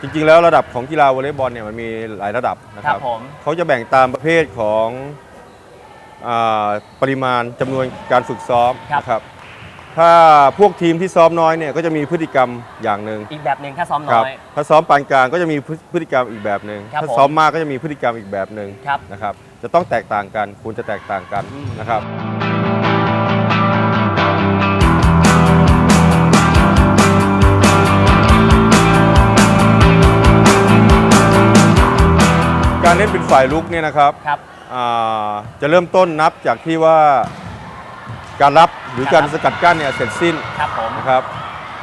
จริงๆแล้วระดับของกีฬาวอลเลย์บอลเนี่ยมันมีหลายระดับนะครัรบเขาจะแบ่งตามประเภทของ อาปริมาณจำนวนการฝึกซ้อมนะครับ ถ้าพวกทีมที่ซ้อมน้อยเนี่ยก็จะมีพฤติกรรมอย่างหนึ่งอีกแบบหนึ่งถ้าซ้อมคน้รัอย ถ้าซ้อมปานกลางก็จะมีพฤพฤติกรรมอีกแบบหนึ่งครับถ้าผม ซ้อมมากก็จะมีพฤติกรรมอีกแบบหนึ่งครับ นะครับ จะต้องแตกต่างกันควรจะแตกต่างกันอืม นะครับ การเล่นเป็นฝ่ายลุกเนี่ยนะครับ ครับอ่า จะเริ่มต้นนับจากที่ว่าการรับหรือการสกัดกั้นเนี่ยเสร็จสิ้นครับผมนะครับ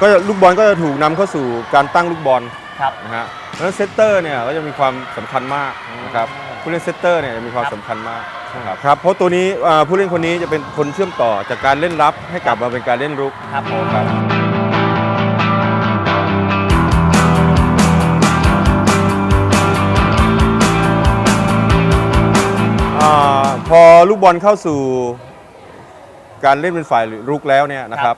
ก็จะลูกบอลก็จะถูกนำเข้าสู่การตั้งลูกบอลครับนะฮะเพราะฉะนั้นเซตเตอร์เนี่ยก็จะมีความสำคัญมากนะครับผู้เล่นเซตเตอร์เนี่ยจะมีความครับสำคัญมากนะครับครับเพราะตัวนี้อ่าผู้เล่นคนนี้จะเป็นคนเชื่อมต่อจากการเล่นรับให้กลับมาเป็นการเล่นรุกครับผมครับ พอลูกบอลเข้าสู่การเล่นเป็นฝ่ายรุกแล้วเนี่ยนะครับ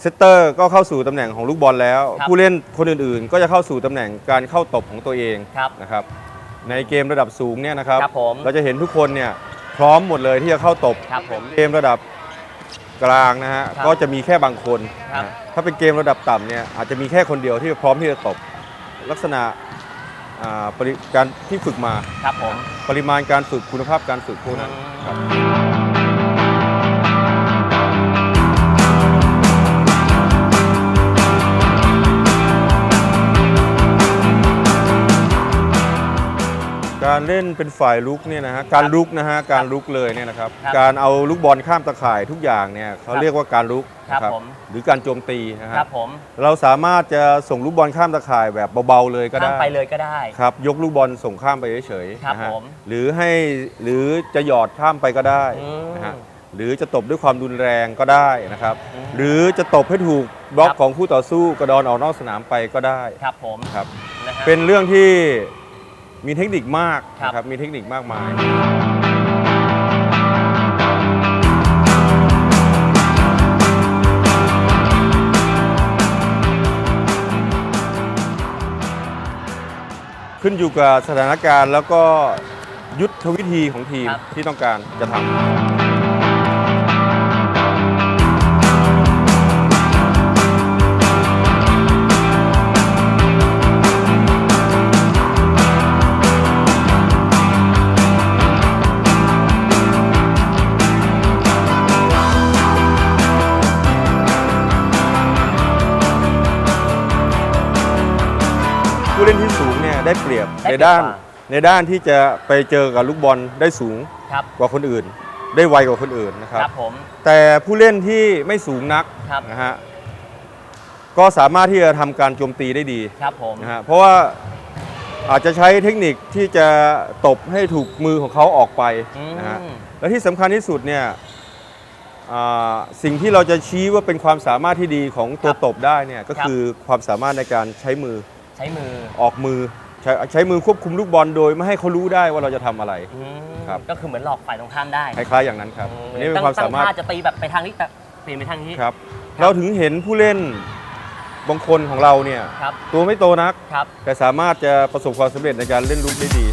เซตเตอร์ก็เข้าสู่ตำแหน่งของลูกบอลแล้วผู้เล่นคนอื่นๆ ก็จะเข้าสู่ตำแหน่งการเข้าตบของตัวเองครับนะครับ ในเกมระดับสูงเนี่ยนะครับ ครับผม เราจะเห็นทุกคนเนี่ยพร้อมหมดเลยที่จะเข้าตบ ครับผม เกมระดับกลางนะฮะครับก็จะมีแค่บางคนครับ นะถ้าเป็นเกมระดับต่ำเนี่ยอาจจะมีแค่คนเดียวที่พร้อมที่จะตบ ลักษณะ อ่าปริการที่ฝึกมา ครับผม ปริมาณการฝึกคุณภาพการฝึกพวกนั้นอืมครับ การเล่นเป็นฝ่ายลุกเนี่ยนะฮะการลุกนะฮะการลุกเลยเนี่ยนะครับครับการเอาลูกบอลข้ามตะข่ายทุกอย่างเนี่ยเขาครับเรียกว่าการลุกครับนะผม หรือการโจมตีนะคฮะรับผมเราสามารถจะส่งลูกบอลข้ามตะข่ายแบบเบาๆเลยก็ข้ามได้ไปเลยก็ได้ ครับยกลูกบอลส่งข้ามไปเฉยครับๆนะฮะผมหรือให้หรือจะหยอดข้ามไปก็ได้อืมนะฮะหรือจะตบด้วยความรุนแรงก็ได้นะครับ อืมหรือจะตบให้ถูกบล็อกครับ ของคู่ต่อสู้กระดอนออกนอกสนามไปก็ได้ครับผมครับ นะฮะเป็นเรื่องที่ มีเทคนิคมากครับ นะครับ มีเทคนิคมากมาย ขึ้นอยู่กับสถานการณ์แล้วก็ยุทธวิธีของทีมครับ ที่ต้องการจะทำ เล่นที่สูงเนี่ยได้เปรียบได้ในเปรียบด้าน กว่า ในด้านที่จะไปเจอกับลูกบอลได้สูงครับกว่าคนอื่น ได้ไวกว่าคนอื่นนะครับ ครับผมแต่ผู้เล่นที่ไม่สูงนักครับนะฮะก็สามารถที่จะทำการโจมตีได้ดีครับผมนะฮะเพราะว่าอาจจะใช้เทคนิคที่จะตบให้ถูกมือของเขาออกไปอืมนะฮะ และที่สำคัญที่สุดเนี่ยอ่าสิ่งที่เราจะชี้ว่าเป็นความสามารถที่ดีของตัวตบได้เนี่ยก็คือความสามารถในการใช้มือ ใช้มือออกมือใช้ใช้มือควบคุมลูกบอลโดยไม่ให้เขารู้ได้ว่าเราจะทำอะไร อืมครับ ก็คือเหมือนหลอกฝ่ายตรงข้ามได้คล้ายๆอย่างนั้นครับอือันนี้เป็นความตั้งสามารถตั้งท่จะตีแบบไปทางนี้แต่เปลี่ยนไปทางนี้ครับ เราถึงเห็นผู้เล่นบางคนของเราเนี่ย ครับตัวไม่โตนัก ครับ แต่สามารถจะประสบความสำเร็จในการเล่นลูกได้ดี